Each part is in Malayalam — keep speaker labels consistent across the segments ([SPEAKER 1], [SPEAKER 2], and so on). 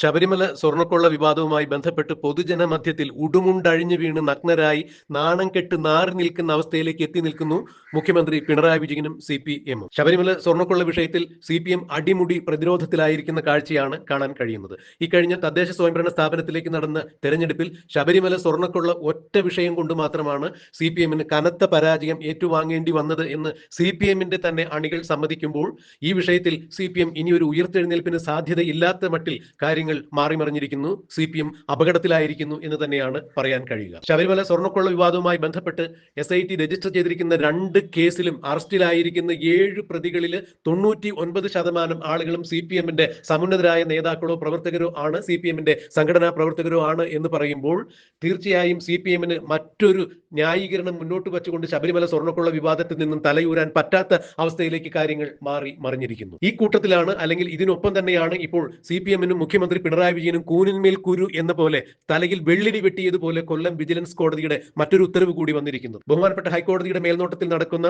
[SPEAKER 1] ശബരിമല സ്വർണക്കൊള്ള വിവാദവുമായി ബന്ധപ്പെട്ട് പൊതുജന മധ്യത്തിൽ ഉടുമുണ്ടഴിഞ്ഞു വീണ് നഗ്നരായി നാണം കെട്ട് നാറി നിൽക്കുന്ന അവസ്ഥയിലേക്ക് എത്തി നിൽക്കുന്നു മുഖ്യമന്ത്രി പിണറായി വിജയനും സി പി എമ്മും ശബരിമല സ്വർണക്കൊള്ള വിഷയത്തിൽ സി പി എം അടിമുടി പ്രതിരോധത്തിലായിരിക്കുന്ന കാഴ്ചയാണ് കാണാൻ കഴിയുന്നത് ഇക്കഴിഞ്ഞ തദ്ദേശ സ്വയംഭരണ സ്ഥാപനത്തിലേക്ക് നടന്ന തെരഞ്ഞെടുപ്പിൽ ശബരിമല സ്വർണക്കൊള്ള ഒറ്റ വിഷയം കൊണ്ട് മാത്രമാണ് സി പി എമ്മിന് കനത്ത പരാജയം ഏറ്റുവാങ്ങേണ്ടി വന്നത് എന്ന് സി പി എമ്മിന്റെ തന്നെ അണികൾ സമ്മതിക്കുമ്പോൾ ഈ വിഷയത്തിൽ സി പി എം ഇനിയൊരു ഉയർത്തെഴുന്നേൽപ്പിന് സാധ്യതയില്ലാത്ത മട്ടിൽ കാര്യങ്ങൾ കാര്യങ്ങൾ മാറിമറിഞ്ഞിരിക്കുന്നു സി പി എം അപകടത്തിലായിരിക്കുന്നു എന്ന് തന്നെയാണ് പറയാൻ കഴിയുക ശബരിമല സ്വർണ്ണക്കൊള്ള വിവാദവുമായി ബന്ധപ്പെട്ട് എസ് ഐ ടി രജിസ്റ്റർ ചെയ്തിരിക്കുന്ന രണ്ട് കേസിലും അറസ്റ്റിലായിരിക്കുന്ന ഏഴ് പ്രതികളിൽ തൊണ്ണൂറ്റി ഒൻപത് ശതമാനം ആളുകളും സി പി എമ്മിന്റെ സമുന്നതരായ നേതാക്കളോ പ്രവർത്തകരോ ആണ് സി പി എമ്മിന്റെ സംഘടനാ പ്രവർത്തകരോ ആണ് എന്ന് പറയുമ്പോൾ തീർച്ചയായും സി പി എമ്മിന് മറ്റൊരു ന്യായീകരണം മുന്നോട്ട് വച്ചുകൊണ്ട് ശബരിമല സ്വർണ്ണക്കൊള്ള വിവാദത്തിൽ നിന്നും തലയൂരാൻ പറ്റാത്ത അവസ്ഥയിലേക്ക് കാര്യങ്ങൾ മാറി മറിഞ്ഞിരിക്കുന്നു ഈ കൂട്ടത്തിലാണ് അല്ലെങ്കിൽ ഇതിനൊപ്പം തന്നെയാണ് ഇപ്പോൾ സി പി എമ്മിനും മുഖ്യമന്ത്രി മുഖ്യമന്ത്രി പിണറായി വിജയനും കൂനിന്മേൽ കുരു എന്ന പോലെ തലയിൽ വെള്ളിടി വെട്ടിയതുപോലെ കൊല്ലം വിജിലൻസ് കോടതിയുടെ മറ്റൊരു ഉത്തരവ് കൂടി വന്നിരിക്കുന്നു ബഹുമാനപ്പെട്ട ഹൈക്കോടതിയുടെ മേൽനോട്ടത്തിൽ നടക്കുന്ന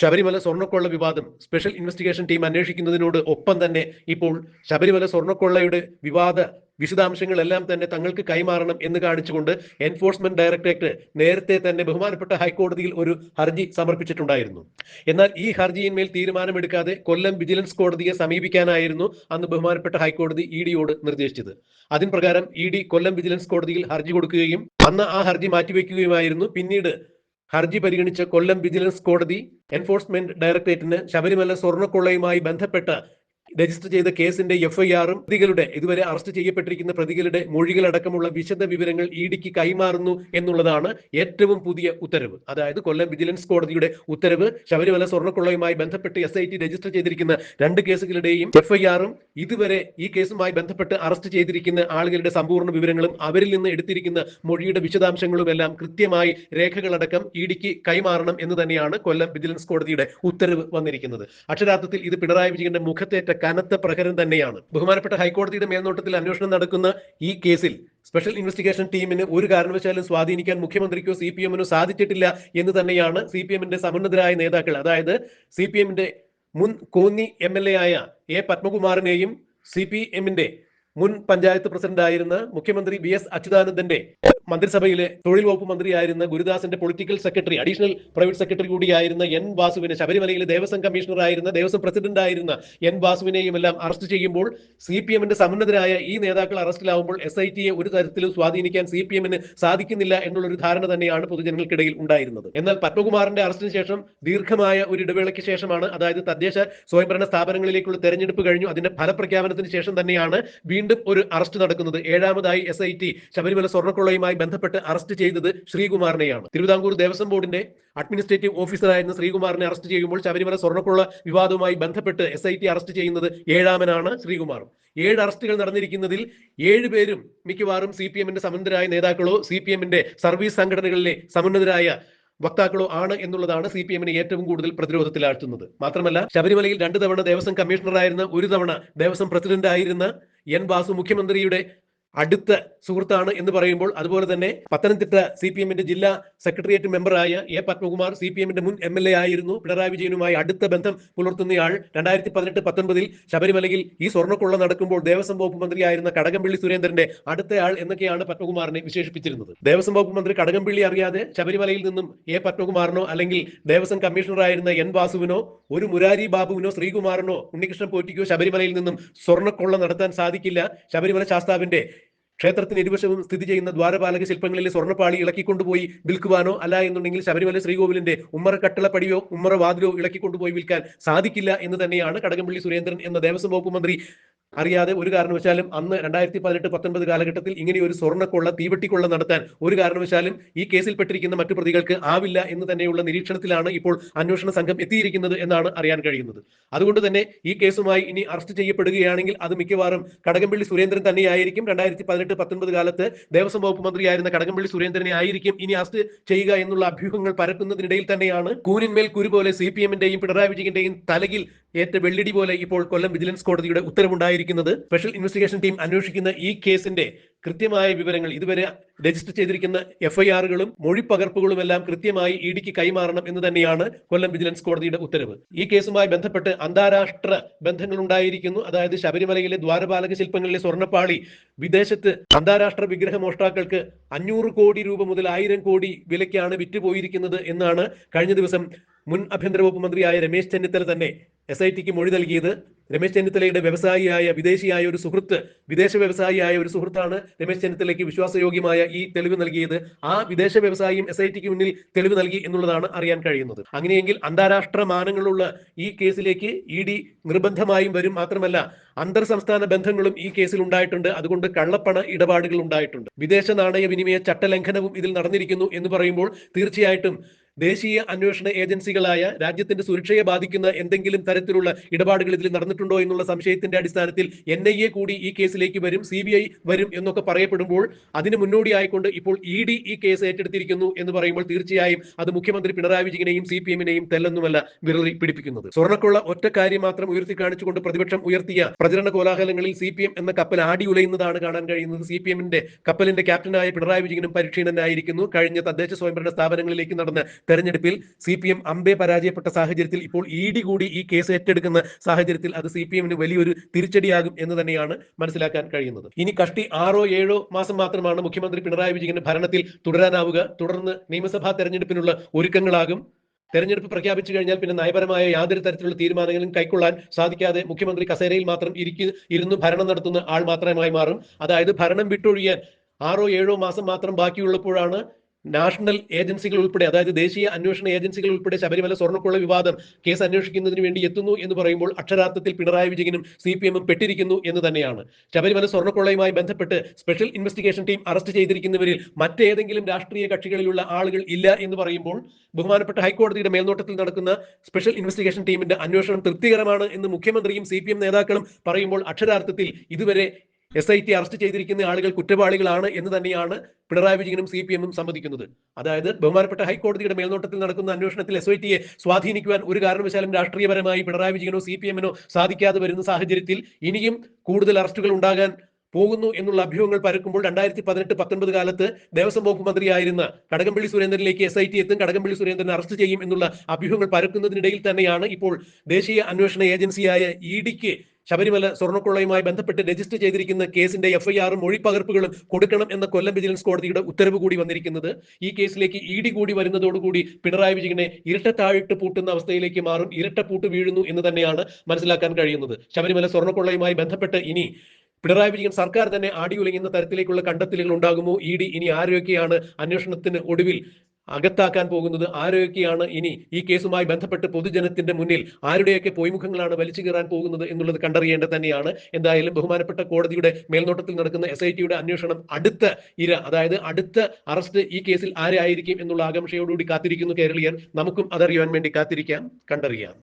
[SPEAKER 1] ശബരിമല സ്വർണ്ണക്കൊള്ള വിവാദം സ്പെഷ്യൽ ഇൻവെസ്റ്റിഗേഷൻ ടീം അന്വേഷിക്കുന്നതിനോട് ഒപ്പം തന്നെ ഇപ്പോൾ ശബരിമല സ്വർണ്ണക്കൊള്ളയുടെ വിവാദ വിശദാംശങ്ങളെല്ലാം തന്നെ തങ്ങൾക്ക് കൈമാറണം എന്ന് കാണിച്ചുകൊണ്ട് എൻഫോഴ്സ്മെന്റ് ഡയറക്ടറേറ്റ് നേരത്തെ തന്നെ ബഹുമാനപ്പെട്ട ഹൈക്കോടതിയിൽ ഒരു ഹർജി സമർപ്പിച്ചിട്ടുണ്ടായിരുന്നു എന്നാൽ ഈ ഹർജിയിന്മേൽ തീരുമാനമെടുക്കാതെ കൊല്ലം വിജിലൻസ് കോടതിയെ സമീപിക്കാനായിരുന്നു അന്ന് ബഹുമാനപ്പെട്ട ഹൈക്കോടതി ഇ ഡിയോട് നിർദ്ദേശിച്ചത് അതിൻപ്രകാരം ഇ ഡി കൊല്ലം വിജിലൻസ് കോടതിയിൽ ഹർജി കൊടുക്കുകയും അന്ന് ആ ഹർജി മാറ്റിവെക്കുകയുമായിരുന്നു പിന്നീട് ഹർജി പരിഗണിച്ച കൊല്ലം വിജിലൻസ് കോടതി എൻഫോഴ്സ്മെന്റ് ഡയറക്ടറേറ്റിന് ശബരിമല സ്വർണ്ണക്കൊള്ളയുമായി ബന്ധപ്പെട്ട രജിസ്റ്റർ ചെയ്ത കേസിന്റെ എഫ്ഐആറും പ്രതികളുടെ ഇതുവരെ അറസ്റ്റ് ചെയ്യപ്പെട്ടിരിക്കുന്ന പ്രതികളുടെ മൊഴികളടക്കമുള്ള വിശദ വിവരങ്ങൾ ഇഡിക്ക് കൈമാറുന്നു എന്നുള്ളതാണ് ഏറ്റവും പുതിയ ഉത്തരവ് അതായത് കൊല്ലം വിജിലൻസ് കോടതിയുടെ ഉത്തരവ് ശബരിമല സ്വർണ്ണക്കൊള്ളയുമായി ബന്ധപ്പെട്ട് എസ് രജിസ്റ്റർ ചെയ്തിരിക്കുന്ന രണ്ട് കേസുകളുടെയും എഫ്ഐആറും ഇതുവരെ ഈ കേസുമായി ബന്ധപ്പെട്ട് അറസ്റ്റ് ചെയ്തിരിക്കുന്ന ആളുകളുടെ സമ്പൂർണ്ണ വിവരങ്ങളും അവരിൽ നിന്ന് എടുത്തിരിക്കുന്ന മൊഴിയുടെ വിശദാംശങ്ങളും എല്ലാം കൃത്യമായി രേഖകളടക്കം ഇഡിക്ക് കൈമാറണം എന്ന് തന്നെയാണ് കൊല്ലം വിജിലൻസ് കോടതിയുടെ ഉത്തരവ് വന്നിരിക്കുന്നത് അക്ഷരാർത്ഥത്തിൽ ഇത് പിണറായി വിജയന്റെ മുഖത്തേറ്റ കനത്ത പ്രഹരം തന്നെയാണ് ബഹുമാനപ്പെട്ട ഹൈക്കോടതിയുടെ മേൽനോട്ടത്തിൽ അന്വേഷണം നടക്കുന്ന ഈ കേസിൽ സ്പെഷ്യൽ ഇൻവെസ്റ്റിഗേഷൻ ടീമിന് ഒരു കാരണവശാലും സ്വാധീനിക്കാൻ മുഖ്യമന്ത്രിക്കോ സി പി എമ്മിനോ സാധിച്ചിട്ടില്ല എന്ന് തന്നെയാണ് സി പി എമ്മിന്റെ സമുന്നതരായ നേതാക്കൾ അതായത് സി പി എമ്മിന്റെ മുൻ കോന്നി എം എൽ എ ആയ എ പത്മകുമാറിനെയും സി പി എമ്മിന്റെ മുൻ പഞ്ചായത്ത് പ്രസിഡന്റായിരുന്ന മുഖ്യമന്ത്രി വി എസ് അച്യുതാനന്ദന്റെ മന്ത്രിസഭയിലെ തൊഴിൽ വകുപ്പ് മന്ത്രിയായിരുന്ന ഗുരുദാസിന്റെ political secretary additional private secretary കൂടിയായിരുന്ന എൻ വാസുവിനെ ശബരിമലയിലെ ദേവസ്വം കമ്മീഷണറായിരുന്ന ദേവസ്വം പ്രസിഡന്റ് ആയിരുന്ന എൻ വാസുവിനെയും എല്ലാം അറസ്റ്റ് ചെയ്യുമ്പോൾ സി പി എമ്മിന്റെ സമന്നതരായ ഈ നേതാക്കൾ അറസ്റ്റിലാവുമ്പോൾ എസ് ഐ ടിയെ ഒരു തരത്തിലും സ്വാധീനിക്കാൻ സി പി എമ്മിന് സാധിക്കുന്നില്ല ഒരു ധാരണ തന്നെയാണ് പൊതുജനങ്ങൾക്കിടയിൽ ഉണ്ടായിരുന്നത് എന്നാൽ പത്മകുമാറിന്റെ അറസ്റ്റിന് ശേഷം ദീർഘമായ ഒരു ഇടവേളയ്ക്ക് ശേഷമാണ് അതായത് തദ്ദേശ സ്വയംഭരണ സ്ഥാപനങ്ങളിലേക്കുള്ള തെരഞ്ഞെടുപ്പ് കഴിഞ്ഞു അതിന്റെ ഫലപ്രഖ്യാപനത്തിന് ശേഷം തന്നെയാണ് വീണ്ടും ഒരു അറസ്റ്റ് നടക്കുന്നത് ഏഴാമതായി എസ് ഐ ടി ശബരിമല സ്വർണ്ണക്കൊള്ളയുമായി ഇതുമായി ബന്ധപ്പെട്ട് അറസ്റ്റ് ചെയ്തത് ശ്രീകുമാറിനെയാണ് തിരുവിതാംകൂർ ദേവസ്വം ബോർഡിന്റെ അഡ്മിനിസ്ട്രേറ്റീവ് ഓഫീസറായിരുന്ന ശ്രീകുമാറിനെ അറസ്റ്റ് ചെയ്യുമ്പോൾ ശബരിമല സ്വർണ്ണക്കുള്ള വിവാദവുമായി ബന്ധപ്പെട്ട് എസ് ഐ ടി അറസ്റ്റ് ചെയ്യുന്നത് ഏഴാമനാണ് ശ്രീകുമാർ ഏഴ് അറസ്റ്റുകൾ നടന്നിരിക്കുന്നതിൽ ഏഴ് പേരും മിക്കവാറും സി പി എമ്മിന്റെ സമന്നതരായ നേതാക്കളോ സി പി എമ്മിന്റെ സർവീസ് സംഘടനകളിലെ സമുന്നതരായ വക്താക്കളോ ആണ് എന്നുള്ളതാണ് സി പി എമ്മിനെ ഏറ്റവും കൂടുതൽ പ്രതിരോധത്തിലാഴ്ത്തുന്നത് മാത്രമല്ല ശബരിമലയിൽ രണ്ടു തവണ ദേവസ്വം കമ്മീഷണറായിരുന്ന ഒരു തവണ ദേവസ്വം പ്രസിഡന്റായിരുന്ന എൻ ബാസു മുഖ്യമന്ത്രിയുടെ അടുത്ത സുഹൃത്താണ് എന്ന് പറയുമ്പോൾ അതുപോലെ തന്നെ പത്തനംതിട്ട സി പി എമ്മിന്റെ ജില്ലാ സെക്രട്ടേറിയറ്റ് മെമ്പറായ എ പത്മകുമാർ സി പി എമ്മിന്റെ മുൻ എം എൽ എ ആയിരുന്നു പിണറായി വിജയനുമായി അടുത്ത ബന്ധം പുലർത്തുന്നയാൾ രണ്ടായിരത്തി പതിനെട്ട് പത്തൊൻപതിൽ ശബരിമലയിൽ ഈ സ്വർണ്ണക്കൊള്ള നടക്കുമ്പോൾ ദേവസ്വം വകുപ്പ് മന്ത്രിയായിരുന്ന കടകംപള്ളി സുരേന്ദ്രന്റെ അടുത്തയാൾ എന്നൊക്കെയാണ് പത്മകുമാറിനെ വിശേഷിപ്പിച്ചിരുന്നത് ദേവസ്വം വകുപ്പ് മന്ത്രി കടകംപള്ളി അറിയാതെ ശബരിമലയിൽ നിന്നും എ പത്മകുമാറിനോ അല്ലെങ്കിൽ ദേവസ്വം കമ്മീഷണറായിരുന്ന എൻ വാസുവിനോ ഒരു മുരാരി ബാബുവിനോ ശ്രീകുമാറിനോ ഉണ്ണികൃഷ്ണൻ പോറ്റിക്കോ ശബരിമലയിൽ നിന്നും സ്വർണ്ണക്കൊള്ള നടത്താൻ സാധിക്കില്ല ശബരിമല ശാസ്താവിന്റെ ക്ഷേത്രത്തിന് ഇരുവശവും സ്ഥിതി ചെയ്യുന്ന ദ്വാരപാലക ശില്പങ്ങളിലെ സ്വർണ്ണപ്പാളി ഇളക്കിക്കൊണ്ടുപോയി വിൽക്കുവാനോ അല്ല എന്നുണ്ടെങ്കിൽ ശബരിമല ശ്രീകോവിലിന്റെ ഉമ്മറ കട്ടളപ്പടിയോ ഉമ്മറ വാതിലോ ഇളക്കിക്കൊണ്ടുപോയി വിൽക്കാൻ സാധിക്കില്ല എന്ന് തന്നെയാണ് കടകംപള്ളി സുരേന്ദ്രൻ എന്ന ദേവസ്വം വകുപ്പ് മന്ത്രി അറിയാതെ ഒരു കാരണവശാലും അന്ന് രണ്ടായിരത്തി പതിനെട്ട് പത്തൊൻപത് കാലഘട്ടത്തിൽ ഇങ്ങനെ ഒരു സ്വർണ്ണക്കൊള്ള തീവെട്ടിക്കൊള്ള നടത്താൻ ഒരു കാരണവശാലും ഈ കേസിൽപ്പെട്ടിരിക്കുന്ന മറ്റു പ്രതികൾക്ക് ആവില്ല എന്ന് തന്നെയുള്ള നിരീക്ഷണത്തിലാണ് ഇപ്പോൾ അന്വേഷണ സംഘം എത്തിയിരിക്കുന്നത് എന്നാണ് അറിയാൻ കഴിയുന്നത് അതുകൊണ്ട് തന്നെ ഈ കേസുമായി ഇനി അറസ്റ്റ് ചെയ്യപ്പെടുകയാണെങ്കിൽ അത് മിക്കവാറും കടകംപള്ളി സുരേന്ദ്രൻ തന്നെയായിരിക്കും രണ്ടായിരത്തി പതിനെട്ട് പത്തൊൻപത് കാലത്ത് ദേവസ്വം വകുപ്പ് മന്ത്രിയായിരുന്ന കടകംപള്ളി സുരേന്ദ്രനെ ആയിരിക്കും ഇനി അറസ്റ്റ് ചെയ്യുക എന്നുള്ള അഭ്യൂഹങ്ങൾ പരക്കുന്നതിനിടയിൽ തന്നെയാണ് കൂനിന്മേൽ കുരു പോലെ സി പി എമ്മിന്റെയും പിണറായി വിജയന്റെയും തലകിൽ ഏറ്റ വെള്ളിടി പോലെ ഇപ്പോൾ കൊല്ലം വിജിലൻസ് കോടതിയുടെ ഉത്തരവുണ്ടായിരിക്കുന്നത് സ്പെഷ്യൽ ഇൻവെസ്റ്റിഗേഷൻ ടീം അന്വേഷിക്കുന്ന ഈ കേസിന്റെ കൃത്യമായ വിവരങ്ങൾ ഇതുവരെ രജിസ്റ്റർ ചെയ്തിരിക്കുന്ന എഫ്ഐആറുകളും മൊഴിപ്പകർപ്പുകളും എല്ലാം കൃത്യമായി ഇഡിക്ക് കൈമാറണം എന്ന് തന്നെയാണ് കൊല്ലം വിജിലൻസ് കോടതിയുടെ ഉത്തരവ് ഈ കേസുമായി ബന്ധപ്പെട്ട് അന്താരാഷ്ട്ര ബന്ധങ്ങൾ ഉണ്ടായിരിക്കുന്നു അതായത് ശബരിമലയിലെ ദ്വാരപാലക ശില്പങ്ങളിലെ സ്വർണ്ണപ്പാളി വിദേശത്ത് അന്താരാഷ്ട്ര വിഗ്രഹ മോഷ്ടാക്കൾക്ക് അഞ്ഞൂറ് കോടി രൂപ മുതൽ ആയിരം കോടി വിലയ്ക്കാണ് വിറ്റുപോയിരിക്കുന്നത് എന്നാണ് കഴിഞ്ഞ ദിവസം മുൻ ആഭ്യന്തര വകുപ്പ് മന്ത്രിയായ രമേശ് ചെന്നിത്തല തന്നെ എസ് ഐ ടിക്ക് മൊഴി നൽകിയത് രമേശ് ചെന്നിത്തലയുടെ വ്യവസായിയായ വിദേശിയായ ഒരു സുഹൃത്ത് വിദേശ വ്യവസായിയായ ഒരു സുഹൃത്താണ് രമേശ് ചെന്നിത്തലയ്ക്ക് വിശ്വാസയോഗ്യമായ ഈ തെളിവ് നൽകിയത് ആ വിദേശ വ്യവസായിയും എസ് ഐ ടിക്ക് മുന്നിൽ തെളിവ് നൽകി എന്നുള്ളതാണ് അറിയാൻ കഴിയുന്നത് അങ്ങനെയെങ്കിൽ അന്താരാഷ്ട്ര മാനങ്ങളുള്ള ഈ കേസിലേക്ക് ഇ ഡി നിർബന്ധമായും വരും മാത്രമല്ല അന്തർ സംസ്ഥാന ബന്ധങ്ങളും ഈ കേസിൽ ഉണ്ടായിട്ടുണ്ട് അതുകൊണ്ട് കള്ളപ്പണ ഇടപാടുകൾ ഉണ്ടായിട്ടുണ്ട് വിദേശ നാണയ വിനിമയ ചട്ടലംഘനവും ഇതിൽ നടന്നിരിക്കുന്നു എന്ന് പറയുമ്പോൾ തീർച്ചയായിട്ടും ദേശീയ അന്വേഷണ ഏജൻസികളായ രാജ്യത്തിന്റെ സുരക്ഷയെ ബാധിക്കുന്ന എന്തെങ്കിലും തരത്തിലുള്ള ഇടപാടുകൾ ഇതിൽ നടന്നിട്ടുണ്ടോ എന്നുള്ള സംശയത്തിന്റെ അടിസ്ഥാനത്തിൽ എൻ ഐ എ കൂടി ഈ കേസിലേക്ക് വരും സി ബി ഐ വരും എന്നൊക്കെ പറയപ്പെടുമ്പോൾ അതിന് മുന്നോടിയായിക്കൊണ്ട് ഇപ്പോൾ ഇ e ഡി ഈ കേസ് ഏറ്റെടുത്തിരിക്കുന്നു എന്ന് പറയുമ്പോൾ തീർച്ചയായും അത് മുഖ്യമന്ത്രി പിണറായി വിജയനെയും സി പി എമ്മിനെയും തെല്ലെന്നുമല്ല വിരളി പിടിപ്പിക്കുന്നത് സ്വർണ്ണക്കുള്ള ഒറ്റ കാര്യം മാത്രം ഉയർത്തി കാണിച്ചുകൊണ്ട് പ്രതിപക്ഷം ഉയർത്തിയ പ്രചരണ കോലാഹലങ്ങളിൽ സി പി എം എന്ന കപ്പൽ ആടി ഉലയുന്നതാണ് കാണാൻ കഴിയുന്നത് സി പി എമ്മിന്റെ കപ്പലിന്റെ ക്യാപ്റ്റനായ പിണറായി വിജയനും പരിക്ഷീണനായിരിക്കുന്നു കഴിഞ്ഞ തദ്ദേശ സ്വയംഭരണ സ്ഥാപനങ്ങളിലേക്ക് നടന്ന തെരഞ്ഞെടുപ്പിൽ സി പി എം അമ്പെ പരാജയപ്പെട്ട സാഹചര്യത്തിൽ ഇപ്പോൾ ഇ ഡി കൂടി ഈ കേസ് ഏറ്റെടുക്കുന്ന സാഹചര്യത്തിൽ അത് സി പി എമ്മിന് വലിയൊരു തിരിച്ചടിയാകും എന്ന് തന്നെയാണ് മനസ്സിലാക്കാൻ കഴിയുന്നത് ഇനി കഷ്ടി ആറോ ഏഴോ മാസം മാത്രമാണ് മുഖ്യമന്ത്രി പിണറായി വിജയന്റെ ഭരണത്തിൽ തുടരാനാവുക തുടർന്ന് നിയമസഭാ തെരഞ്ഞെടുപ്പിനുള്ള ഒരുക്കങ്ങളാകും തെരഞ്ഞെടുപ്പ് പ്രഖ്യാപിച്ചു കഴിഞ്ഞാൽ പിന്നെ നയപരമായ യാതൊരു തരത്തിലുള്ള തീരുമാനങ്ങളും കൈക്കൊള്ളാൻ സാധിക്കാതെ മുഖ്യമന്ത്രി കസേരയിൽ മാത്രം ഇരിക്കു ഇരുന്ന് ഭരണം നടത്തുന്ന ആൾ മാത്രമായി മാറും അതായത് ഭരണം വിട്ടൊഴിയാൻ ആറോ ഏഴോ മാസം മാത്രം ബാക്കിയുള്ളപ്പോഴാണ് നാഷണൽ ഏജൻസികൾ ഉൾപ്പെടെ അതായത് ദേശീയ അന്വേഷണ ഏജൻസികൾ ഉൾപ്പെടെ ശബരിമല സ്വർണ്ണക്കുള്ള വിവാദം കേസ് അന്വേഷിക്കുന്നതിന് വേണ്ടി എത്തുന്നു എന്ന് പറയുമ്പോൾ അക്ഷരാർത്ഥത്തിൽ പിണറായി വിജയനും സി പി എമ്മും പെട്ടിരിക്കുന്നു എന്ന് തന്നെയാണ് ശബരിമല സ്വർണ്ണക്കുള്ളയുമായി ബന്ധപ്പെട്ട് സ്പെഷ്യൽ ഇൻവെസ്റ്റിഗേഷൻ ടീം അറസ്റ്റ് ചെയ്തിരിക്കുന്നവരിൽ മറ്റേതെങ്കിലും രാഷ്ട്രീയ കക്ഷികളിലുള്ള ആളുകൾ ഇല്ല എന്ന് പറയുമ്പോൾ ബഹുമാനപ്പെട്ട ഹൈക്കോടതിയുടെ മേൽനോട്ടത്തിൽ നടക്കുന്ന സ്പെഷ്യൽ ഇൻവെസ്റ്റിഗേഷൻ ടീമിന്റെ അന്വേഷണം തൃപ്തികരമാണ് എന്ന് മുഖ്യമന്ത്രിയും സി നേതാക്കളും പറയുമ്പോൾ അക്ഷരാർത്ഥത്തിൽ ഇതുവരെ എസ് ഐ ടി അറസ്റ്റ് ചെയ്തിരിക്കുന്ന ആളുകൾ കുറ്റവാളികളാണ് എന്ന് തന്നെയാണ് പിണറായി വിജയനും സി പി എമ്മും സമ്മതിക്കുന്നത് അതായത് ബഹുമാനപ്പെട്ട ഹൈക്കോടതിയുടെ മേൽനോട്ടത്തിൽ നടക്കുന്ന അന്വേഷണത്തിൽ എസ് ഐ ടിയെ സ്വാധീനിക്കുവാൻ ഒരു കാരണവശാലും രാഷ്ട്രീയപരമായി പിണറായി വിജയനോ സി പി എമ്മിനോ സാധിക്കാതെ വരുന്ന സാഹചര്യത്തിൽ ഇനിയും കൂടുതൽ അറസ്റ്റുകൾ ഉണ്ടാകാൻ പോകുന്നു എന്നുള്ള അഭ്യൂഹങ്ങൾ പരക്കുമ്പോൾ രണ്ടായിരത്തി പതിനെട്ട് പത്തൊൻപത് കാലത്ത് ദേവസ്വം വകുപ്പ് മന്ത്രിയായിരുന്ന കടകംപള്ളി സുരേന്ദ്രനിലേക്ക് എസ് ഐ ടി എത്തും കടകംപള്ളി സുരേന്ദ്രനെ അറസ്റ്റ് ചെയ്യും എന്നുള്ള അഭ്യൂഹങ്ങൾ പരക്കുന്നതിനിടയിൽ തന്നെയാണ് ഇപ്പോൾ ദേശീയ അന്വേഷണ ഏജൻസിയായ ഇ e ഡിക്ക് ശബരിമല സ്വർണ്ണക്കൊള്ളയുമായി ബന്ധപ്പെട്ട് രജിസ്റ്റർ ചെയ്തിരിക്കുന്ന കേസിന്റെ എഫ്ഐആറും മൊഴിപ്പകർപ്പുകളും കൊടുക്കണം എന്ന കൊല്ലം വിജിലൻസ് കോടതിയുടെ ഉത്തരവ് കൂടി വന്നിരിക്കുന്നത് ഈ കേസിലേക്ക് ഇ ഡി കൂടി വരുന്നതോടുകൂടി പിണറായി വിജയനെ താഴിട്ട് പൂട്ടുന്ന അവസ്ഥയിലേക്ക് മാറും പൂട്ട് വീഴുന്നു എന്ന് തന്നെയാണ് മനസ്സിലാക്കാൻ കഴിയുന്നത് ശബരിമല സ്വർണ്ണക്കൊള്ളയുമായി ബന്ധപ്പെട്ട് ഇനി പിണറായി വിജയൻ സർക്കാർ തന്നെ ആടിയുലങ്ങുന്ന തരത്തിലേക്കുള്ള കണ്ടെത്തലുകൾ ഉണ്ടാകുമോ ഇ ഡി ഇനി ആരൊക്കെയാണ് അന്വേഷണത്തിന് ഒടുവിൽ അകത്താക്കാൻ പോകുന്നത് ആരൊക്കെയാണ് ഇനി ഈ കേസുമായി ബന്ധപ്പെട്ട് പൊതുജനത്തിന്റെ മുന്നിൽ ആരുടെയൊക്കെ പോയിമുഖങ്ങളാണ് വലിച്ചു കയറാൻ പോകുന്നത് എന്നുള്ളത് കണ്ടറിയേണ്ടത് തന്നെയാണ് എന്തായാലും ബഹുമാനപ്പെട്ട കോടതിയുടെ മേൽനോട്ടത്തിൽ നടക്കുന്ന എസ് ഐ ടിയുടെ അന്വേഷണം അടുത്ത ഇര അതായത് അടുത്ത അറസ്റ്റ് ഈ കേസിൽ ആരായിരിക്കും എന്നുള്ള ആകാംക്ഷയോടുകൂടി കാത്തിരിക്കുന്നു കേരളീയർ നമുക്കും അതറിയുവാൻ വേണ്ടി കാത്തിരിക്കാം കണ്ടറിയാം